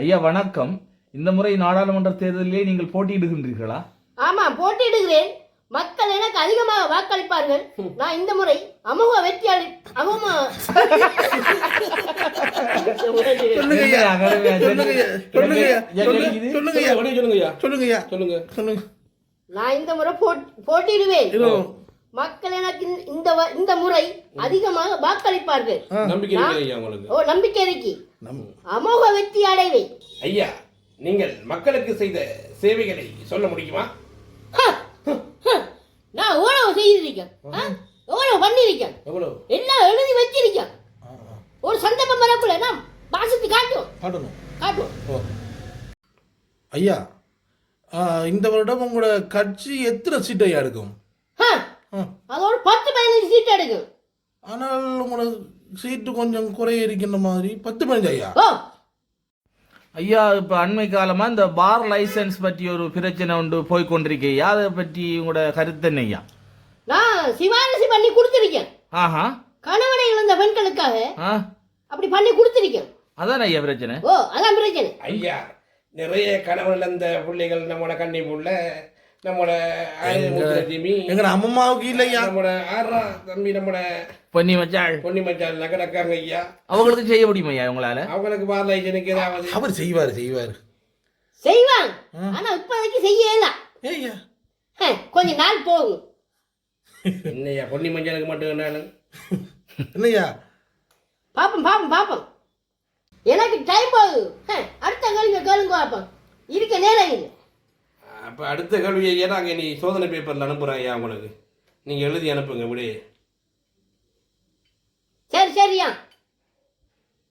ஐயா வணக்கம். இந்த முறை நாடாளுமன்ற தேர்தலிலே நீங்கள் போட்டியிடுகின்றீர்களா? ஆமா போட்டியிடுகிறேன். மக்கள் எனக்கு அதிகமாக வாக்களிப்பார்கள். நான் இந்த முறை அமோக வெற்றியாளி அமோக சொல்லுங்க சொல்லுங்க சொல்லுங்க நான் இந்த முறை போட்- போட்டியிடுவேன். மக்கள் எனக்கு இந்த- இந்த வ- இந்த முறை அதிகமாக வாக்களிப்பார்கள். நம்பிக்கை ஓ நம்பிக்கை இருக்கு. அமோக வெற்றி அடைவேன் ஐயா நீங்கள் மக்களுக்கு செய்த சேவைகளை சொல்ல முடியுமா? ஹ, ஹ, ஹ. நான் எவ்வளவு செய்திருக்கேன்? எவ்வளவு பண்ணிருக்கேன். எவ்வளவு? எல்லாம் எழுதி வச்சிருக்கேன். ஒரு சந்தர்ப்பம் வரக்குள்ள நான் வாசித்து காட்டுவோம். காட்டணும். காட்டுவோம். ஓ. ஐயா இந்த வருடம் உங்களோட கட்சி எத்தனை சீட் ஐயா இருக்கும். அதோட பத்து பதினஞ்சு சீட் எடுக்கும் ஆனால் உங்களோட சீட்டு கொஞ்சம் குறைய இருக்கின்ற மாதிரி பத்து பதினஞ்சு ஐயா? ஐயா இப்ப அண்மை காலமா இந்த பார் லைசன்ஸ் பற்றி ஒரு பிரச்சனை உண்டு போய் கொண்டிருக்கையா அதை பற்றி உங்களோட கருத்து என்ன ஐயா? நான் சிபாரிசு பண்ணி கொடுத்துருக்கேன். ஆஹா. கணவனை இழந்த பெண்களுக்காக ஆ. அப்படி பண்ணி கொடுத்துருக்கேன். அதான் ஐயா பிரச்சனை? ஓ அதான் பிரச்சனை. ஐயா நிறைய கணவன் இழந்த பிள்ளைகள் நம்மளோட கண்ணி புள்ள நம்மளோட திமி எங்க அம்மாவுக்கு இல்லையா? நம்மளோட ஆறா தம்பி நம்மளோட பொன்னி மச்சாள் பொன்னி மச்சான் நகனக்காங்க ஐயா. அவங்களுக்கு செய்ய முடியுமா ஐயா உங்களால? அவங்களுக்கு பார் லைசனுக்கு ஏதாவது? அவர் செய்வார் செய்வார். செய்வான் ஆனா இப்போதைக்கு செய்யல. ஏய்யா ஹ, கொஞ்ச நாள் போகும். என்னய்யா பொன்னி மச்சானுக்கு மட்டும் என்னாலும் என்னய்யா பாப்போம் பாப்போம் பாப்போம். எனக்கு டைம் போகுது. ஹ, அடுத்த கேள்வி கேளுங்க பாப்போம். இருக்க நேரம் இல்லை அப்போ அடுத்த கல்வியை ஐயா நாங்கள் நீ சோதனை பேப்பரில் அனுப்புகிறேன் ஐயா உங்களுக்கு? நீங்கள் எழுதி அனுப்புங்க விடு சரி சரியா?